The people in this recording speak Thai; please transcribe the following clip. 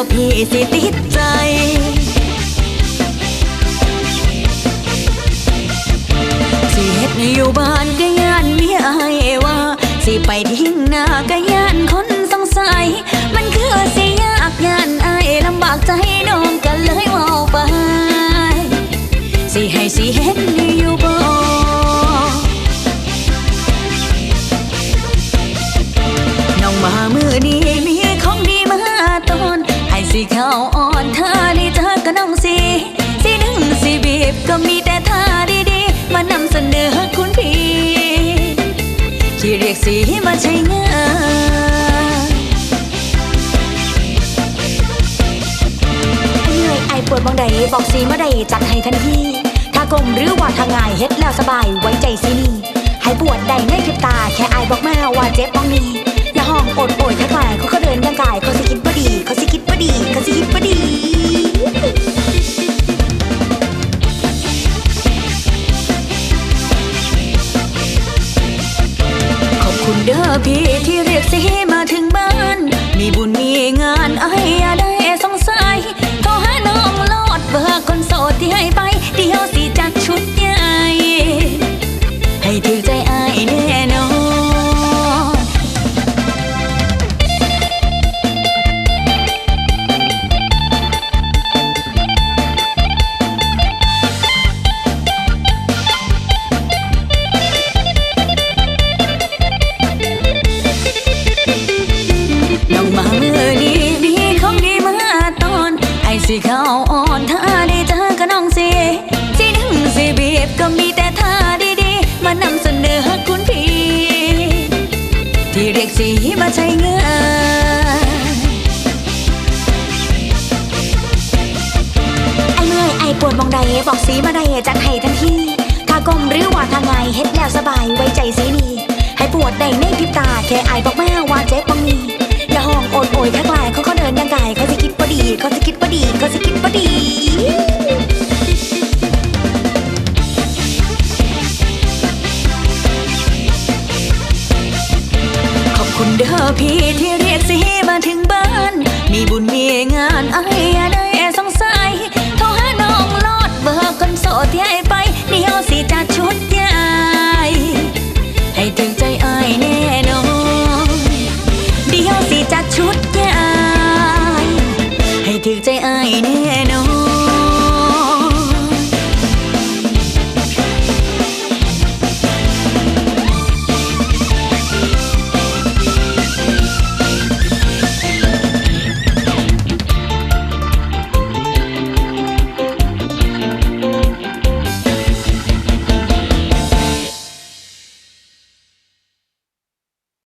แล้วพี่สิติดใจ สิเฮ็ดอยู่บ้านก็ย่านเมียอายว่า สิไปทิ้งหน้าก็ย่านคนสงสัย มันคือสิยากย่านอายลำบากใจน้องก็เลยว่าไป สิให้สิเฮ็ด ก็มีแต่ท่าดีๆ มานำเสนอคุณพี่ ที่เรียกสีมาใช้งานเหนื่อยไอปวดบางใดบอกสีมาใดจัดให้ทันทีถ้ากลมหรือว่าทางง่ายเฮ็ดแล้วสบายไว้ใจสินี่ให้ปวดใดในพริบตา แค่ไอบอกมาว่าเจ็บบ้องนี้ คุณเด้อพี่ที่เรียกสีมาถึงบ้าน มีบุญมีงานไอ้ สิเขาอ่อนท่าไดีเธอก็น้องสิสิดึงสิบีบก็มีแต่ท่าดีๆ มานำเสนอคุณพี่ ที่เรียกสีมาใช้เงานไอ้เมื่อยไอ้ปวดมองใดบอกสีมาใดจัดให้ทันทีถ้ากลมหรือว่าทางไงเฮ็ดแล้วสบายไว้ใจสีนีให้ปวดได้ในพริบตาแค่ไอบอกแม่ว่าเจ็บ สกิปบดีขอบคุณเด้อพี่ที่เรียกสิมาถึงบ้าน มีบุญมีงานไอ้อย่าได้สงสัย ถึกใจอายแน่